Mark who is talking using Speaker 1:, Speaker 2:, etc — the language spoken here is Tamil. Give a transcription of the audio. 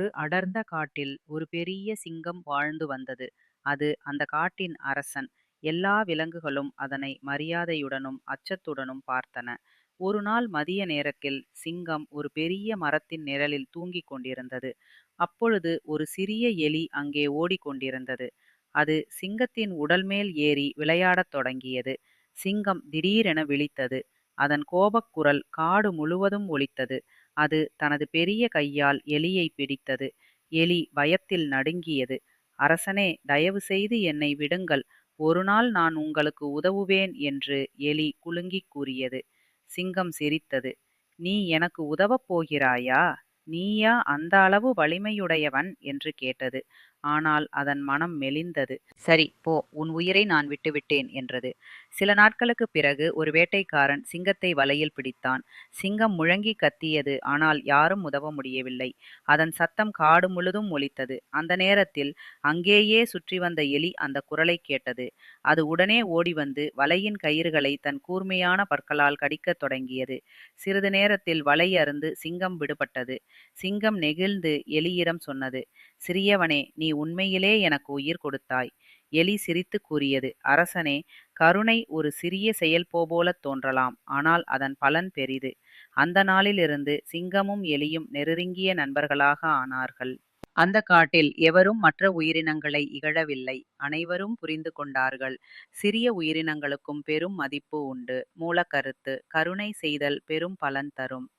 Speaker 1: ஒரு அடர்ந்த காட்டில் ஒரு பெரிய சிங்கம் வாழ்ந்து வந்தது. அது அந்த காட்டின் அரசன். எல்லா விலங்குகளும் அதனை மரியாதையுடனும் அச்சத்துடனும் பார்த்தன. ஒரு நாள் மதிய நேரத்தில் சிங்கம் ஒரு பெரிய மரத்தின் நிழலில் தூங்கிக் கொண்டிருந்தது. அப்பொழுது ஒரு சிறிய எலி அங்கே ஓடிக் கொண்டிருந்தது. அது சிங்கத்தின் உடல் மேல் ஏறி விளையாடத் தொடங்கியது. சிங்கம் திடீரென விழித்தது. அதன் கோபக்குரல் காடு முழுவதும் ஒலித்தது. அது தனது பெரிய கையால் எலியைப் பிடித்தது. எலி பயத்தில் நடுங்கியது. அரசனே தயவு செய்து என்னை விடுங்கள். ஒருநாள் நான் உங்களுக்கு உதவுவேன் என்று எலி குலுங்கிக் கூறியது. சிங்கம் சிரித்தது. நீ எனக்கு உதவப் போகிறாயா? நீயா அந்த அளவு வலிமையுடையவன்? என்று கேட்டது. ஆனால் அதன் மனம் மெலிந்தது. சரி போ உன் உயிரை நான் விட்டுவிட்டேன் என்றது. சில நாட்களுக்குப் பிறகு ஒரு வேட்டைக்காரன் சிங்கத்தை வலையில் பிடித்தான். சிங்கம் முழங்கிக் கத்தியது ஆனால் யாரும் உதவ முடியவில்லை. அதன் சத்தம் காடு முழுதும் ஒலித்தது. அந்த நேரத்தில் அங்கேயே சுற்றி வந்த எலி அந்தக் குரலைக் கேட்டது. அது உடனே ஓடிவந்து வலையின் கயிறுகளை தன் கூர்மையான பற்களால் கடிக்கத் தொடங்கியது. சிறிது நேரத்தில் வலை அறுந்து சிங்கம் விடுபட்டது. சிங்கம் நெகிழ்ந்து எலியிடம் சொன்னது. சிறியவனே நீ உண்மையிலே எனக்கு உயிர் கொடுத்தாய். எலி சிரித்துக் கூறியது. அரசனே கருணை ஒரு சிறிய செயல் போலத் தோன்றலாம். ஆனால் அதன் பலன் பெரிது. அந்த நாளிலிருந்து சிங்கமும் எலியும் நெருங்கிய நண்பர்களாக ஆனார்கள். அந்த காட்டில் எவரும் மற்ற உயிரினங்களை இகழவில்லை. அனைவரும் புரிந்து கொண்டார்கள். சிறிய உயிரினங்களுக்கும் பெரும் மதிப்பு உண்டு. மூலக்கருத்து கருணை செய்தல் பெரும் பலன் தரும்.